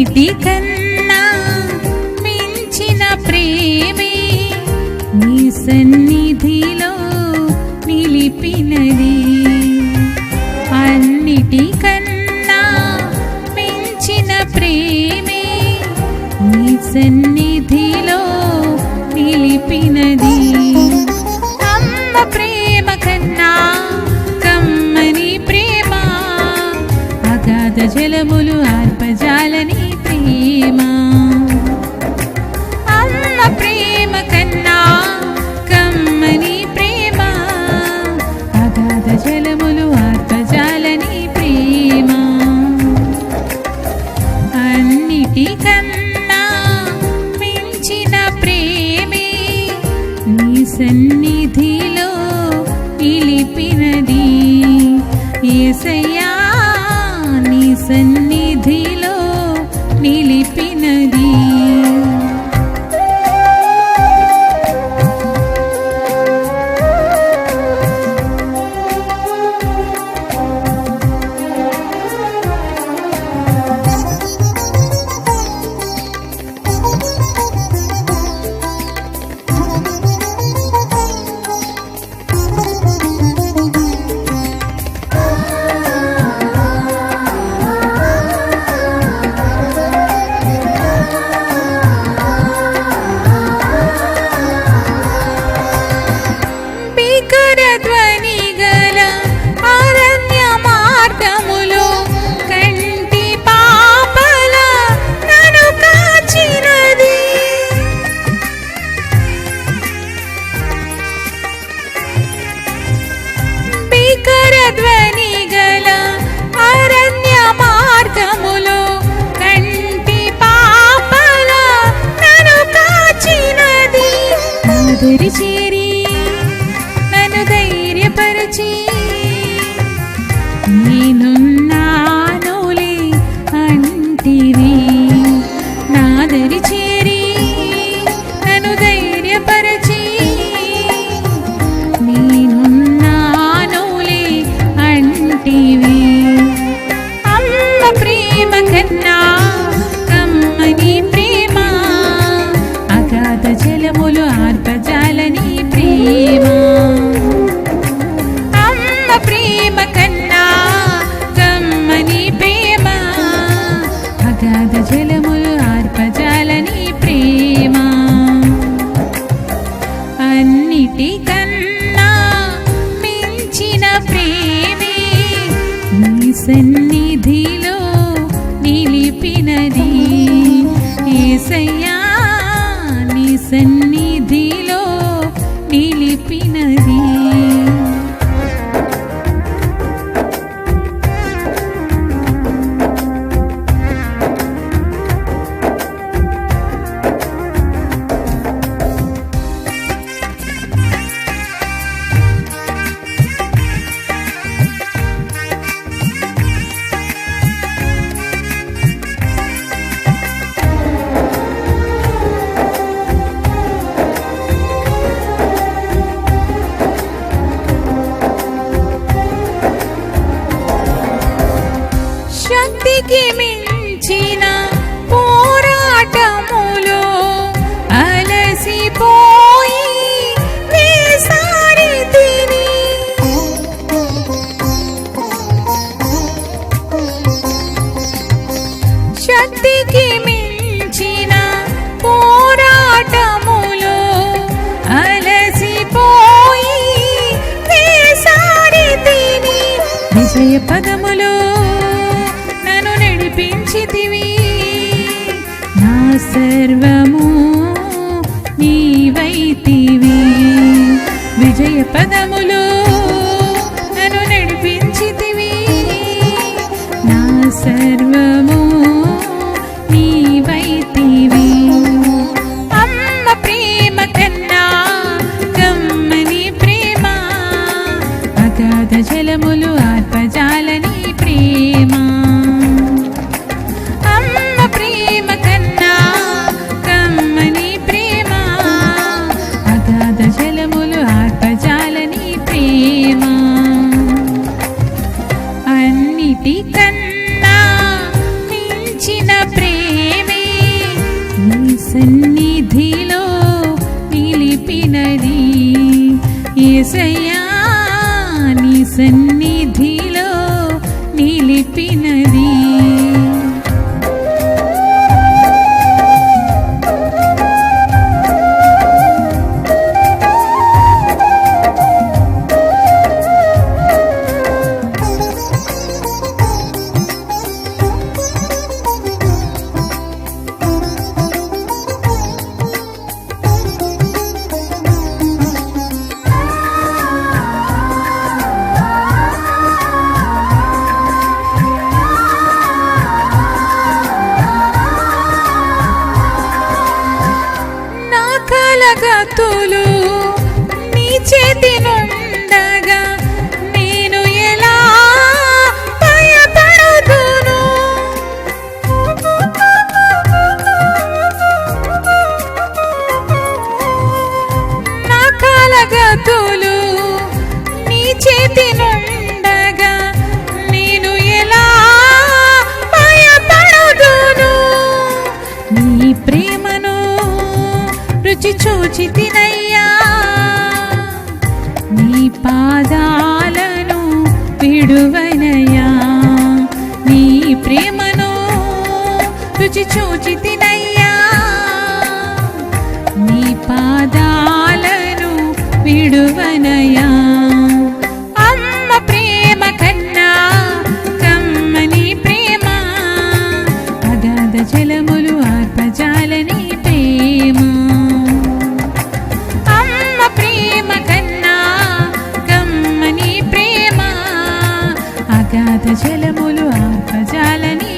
అన్నిటి కన్నా మించిన ప్రేమే నీ సన్నిధిలో నిలిపినది. అన్నిటికన్నా మించిన ప్రేమే నీ సన్నిధిలో నిలిపినది. అమ్మ ప్రేమ కన్నా కమ్మని ప్రేమ అగాధ జలములు ఆర్పజాలని ప్రేమ. అమ్మ ప్రేమ కన్నా కమ్మని ప్రేమ. అగాధ జలములు ఆర్పజాలని ప్రేమ. అన్నిటి కన్నా మించిన ప్రేమే. నీ సన్నిధిలో నిలిపినది. ఏసయ్యా నేనున్నానులే అంటివి నాదరి చేరి నన్ను ధైర్యపరచి నేనున్నానులే అంటివి సన్నిధిలో నిలిపినది. ఏసయ్యా నీ సన్నిధిలో నిలిపినది. విజయ పదములో నన్ను నడిపించితివి. నా సర్వము నీవైతివి. విజయ పదములో నన్ను నడిపించితివి. నా సర్వము ఏసయ్యా నీ సన్ని তোলো। చూచి తినయ్యా నీ పాదాలను విడువనయ్యా. నీ ప్రేమను రుచి చూచి తినయ్యా నీ పాదాలను విడువనయా జాత జలములు ఆర్పజాలని